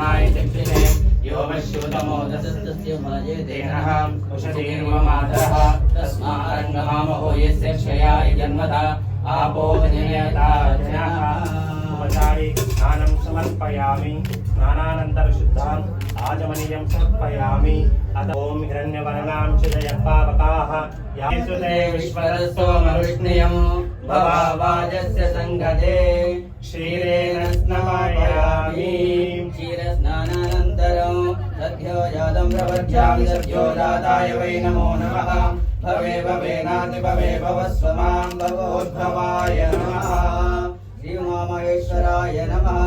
प्राणाय चक्षुषे यो तस्य भाजे तेनः कुशतीर्वमातरः तस्मारङ्गमामहो यस्य क्षयाय जन्मदा आपो स्नानं समर्पयामि स्नानानन्तरशुद्धाम् आचमनीयं समर्पयामि अत ॐ हिरण्यवर्णां च जयपावकाः सुते विश्वरसोमविष्णुयं भवावाजस्य सङ्गते क्षीरेण क्षीरस्नानानन्तरं सद्यो जातं प्रपद्यामि सद्यो जाताय वै नमो नमः। भवे भवेनाति भवे भवस्व माँ भवोद्भवाय नमः। श्रीउमामहेश्वराय नमः।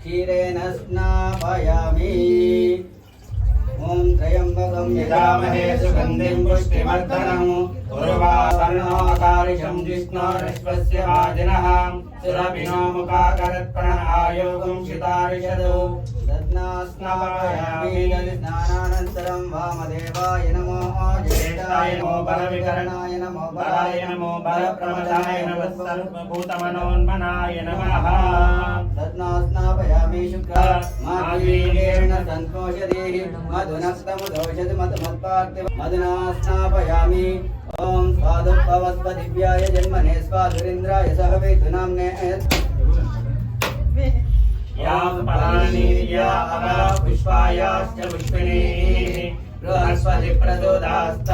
क्षीरेण स्नापयामि ॐ त्र्यम्बकं यजामहे सुगन्धिं पुष्टिवर्धनम् उर्वापर्णोकारिशं जिष्णोरश्वस्य वाजिनः सुरभिनो शितारिषदौ। स्नापयामि स्नानानन्तरं वामदेवाय नमो ज्येष्ठाय नमो बलविकरणाय नमो बलाय नमो बलप्रमदाय नमः सर्वभूतमनोन्मनाय नमः तद्नास्नापयामि शुक्र माद्वीर्येण सन्तोषदेहि मधुनक्तमुदौषध मधुमत्पार्थिव मधुना स्नापयामि ॐ स्वादुपवस्व दिव्याय जन्मने स्वाधुरिन्द्राय सह वेदुनाम्ने यां परानीर्या अवा पुष्पायाश्च पुष्पिणीः बृहस्पति प्रचोदास्त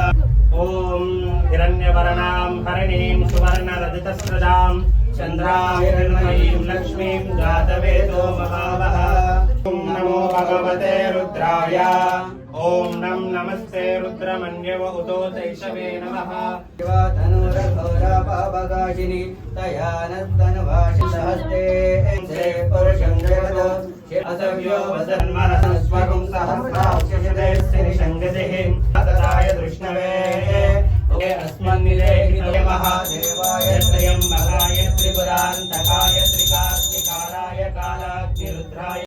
ॐ हिरण्यवर्णां हरिणीं सुवर्णरजतस्रजां चन्द्राहिरण्मयीं लक्ष्मीं जातवेदो महावः ॐ नमो भगवते रुद्राय ॐ नं नमस्ते रुद्रमन्यव उतो तैषवे नमः धनुरघोरापावकाशिनि तया नस्तनुभाषि सहस्ते से पुरुषं जगतो असव्यो वसन्मनसस्वगुं सहस्राक्षिषते श्रीशङ्गतिः तदाय दृष्णवे त्र्यम्बकाय त्रिपुराय